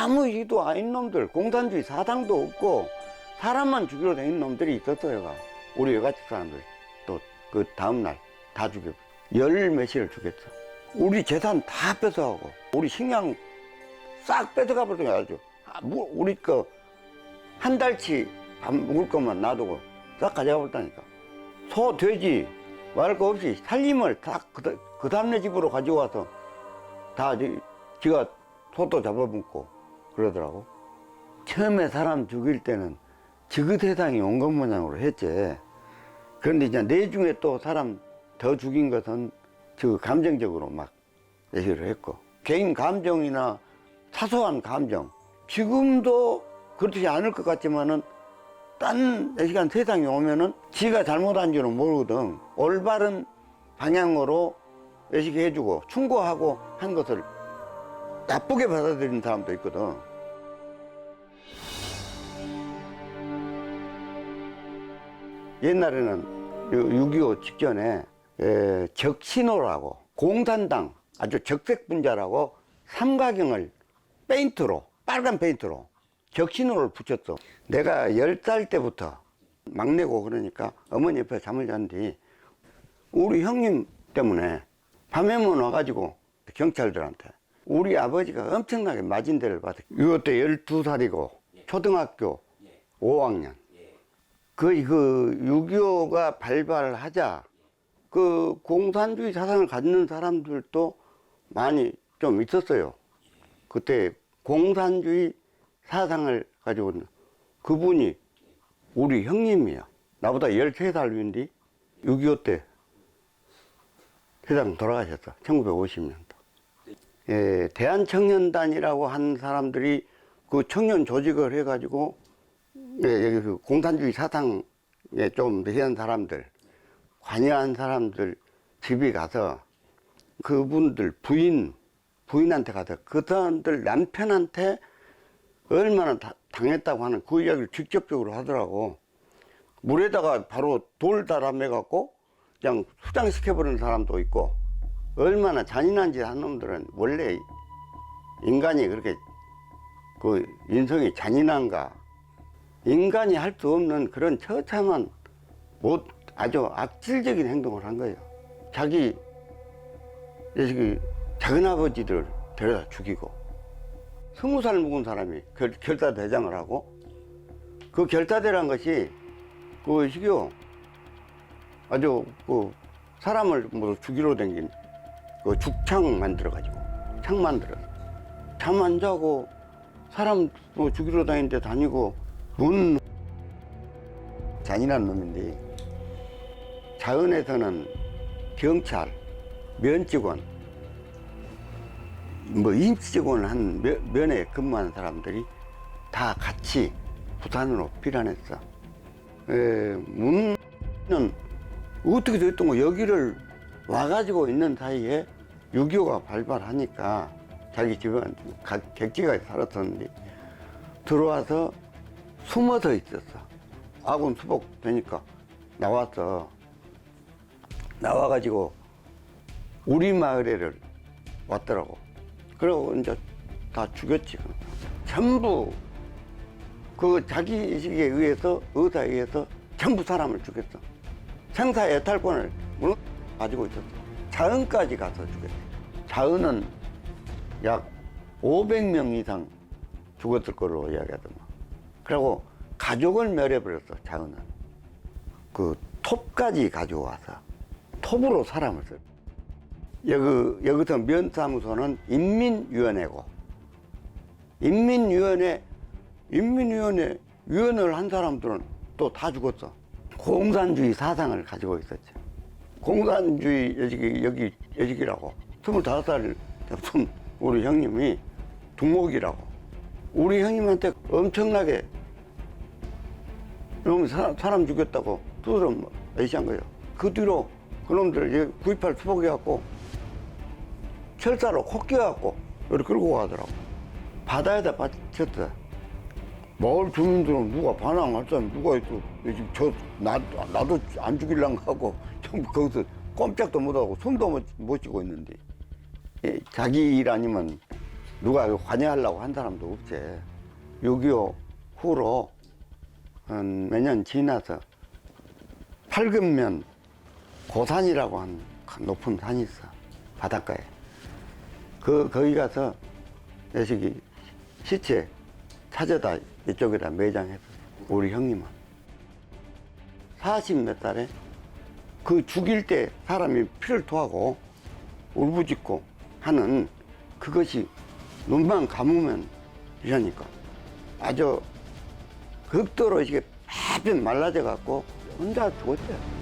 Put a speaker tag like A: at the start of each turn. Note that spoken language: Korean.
A: 아무 일도 아닌 놈들, 공산주의 사당도 없고 사람만 죽이러 다니는 놈들이 있었어요. 우리 외가집 사람들 또 그 다음날 다 죽여. 열 몇시를 죽였어. 우리 재산 다 뺏어가고 우리 식량 싹 뺏어가 버려가지고 아, 뭐, 우리 거 한 달치 밥 먹을 것만 놔두고 싹 가져가 버렸다니까. 소, 돼지 말할 거 없이 살림을 다그 그 다음네 집으로 가지고 와서 다 지- 지가 소도 잡아먹고 그러더라고. 처음에 사람 죽일 때는 지그대상이 온것 모양으로 했지. 그런데 이제 내중에 또 사람 더 죽인 것은 저 감정적으로 막 얘기를 했고. 개인 감정이나 사소한 감정. 지금도 그렇지 않을 것 같지만은 딴 시간 세상에 오면은 지가 잘못한 줄은 모르거든. 올바른 방향으로 예식해주고 충고하고 한 것을 나쁘게 받아들이는 사람도 있거든. 옛날에는 6.25 직전에 에, 적신호라고 공산당 아주 적색 분자라고 삼가경을 페인트로 빨간 페인트로 적신호를 붙였어. 내가 10살 때부터 막내고 그러니까 어머니 옆에 잠을 잤는데 우리 형님 때문에 밤에만 와가지고 경찰들한테 우리 아버지가 엄청나게 맞은 데를 받았어. 이때 12살이고 초등학교 5학년. 거의 그 6.25가 발발하자 그 공산주의 사상을 갖는 사람들도 많이 좀 있었어요. 그때 공산주의 사상을 가지고 있는 그분이 우리 형님이야. 나보다 13살 위인데 6.25 때 세상 돌아가셨어. 1950년도. 예, 대한청년단이라고 한 사람들이 그 청년 조직을 해가지고 예, 여기 그 공산주의 사상에 좀 대한 사람들, 관여한 사람들 집에 가서 그분들 부인, 부인한테 가서 그 사람들 남편한테 얼마나 다- 당했다고 하는 그 이야기를 직접적으로 하더라고. 물에다가 바로 돌 달아매 갖고 그냥 수장시켜버리는 사람도 있고 얼마나 잔인한 짓 한 놈들은 원래 인간이 그렇게 그 인성이 잔인한가 인간이 할 수 없는 그런 처참한 못 아주 악질적인 행동을 한 거예요. 자기 자식이 작은 아버지들 데려다 죽이고 스무 살 먹은 사람이 결, 결사 대장을 하고 그 결사대란 것이 그 시교 아주 그 사람을 뭐 죽이러 댕긴 그 죽창 만들어 가지고 창 만들어. 잠 안 자고 사람 뭐 죽이러 다니는데 다니고 문 잔인한 놈인데 자은에서는 경찰 면직원 뭐 임시직원 한 면- 면에 근무하는 사람들이 다 같이 부산으로 피란했어. 에, 문은 어떻게 됐던 거 여기를 와가지고 있는 사이에 6.25가 발발하니까 자기 각- 객지가 살았었는데 들어와서 숨어서 있었어. 아군 수복 되니까 나왔어. 나와가지고 우리 마을에를 왔더라고. 그리고 이제 다 죽였지. 전부 그 자기 의식에 의해서 의사에 의해서 전부 사람을 죽였어. 생사 애탈권을 가지고 있었어. 자은까지 가서 죽였어. 자은은 약 500명 이상 죽었을 거로 이야기하더만. 그리고 가족을 멸해버렸어, 자은은. 그 톱까지 가져와서 톱으로 사람을 써. 여기, 여기서 면사무소는 인민위원회고, 인민위원회, 인민위원회 위원을 한 사람들은 또 다 죽었어. 공산주의 사상을 가지고 있었지. 공산주의 여직이, 여기, 여직이라고. 25살 무슨 우리 형님이 두목이라고. 우리 형님한테 엄청나게 이놈 사람, 사람 죽였다고 두드러 애시한 거예요. 그 뒤로 그놈들 928 수복해갖고 철사로 콕 끼워갖고 이렇게 끌고 가더라고. 바다에다 빠졌어. 마을 주민들은 누가 반항할 사람 누가 있어. 지금 저, 나, 나도 안 죽일란가 하고 거기서 꼼짝도 못하고 숨도 못, 못 쉬고 있는데. 예, 자기 일 아니면 누가 관여하려고 한 사람도 없지. 6.25 후로 한 몇 년 지나서 팔근면 고산이라고 한큰 높은 산이 있어. 바닷가에. 그, 거기 가서 내식이 시체 찾아다 이쪽에다 매장했어. 우리 형님은. 40 몇 달에 그 죽일 때 사람이 피를 토하고 울부짖고 하는 그것이 눈만 감으면 이러니까 아주 극도로 이게 파편 말라져 갖고 혼자 죽었어요.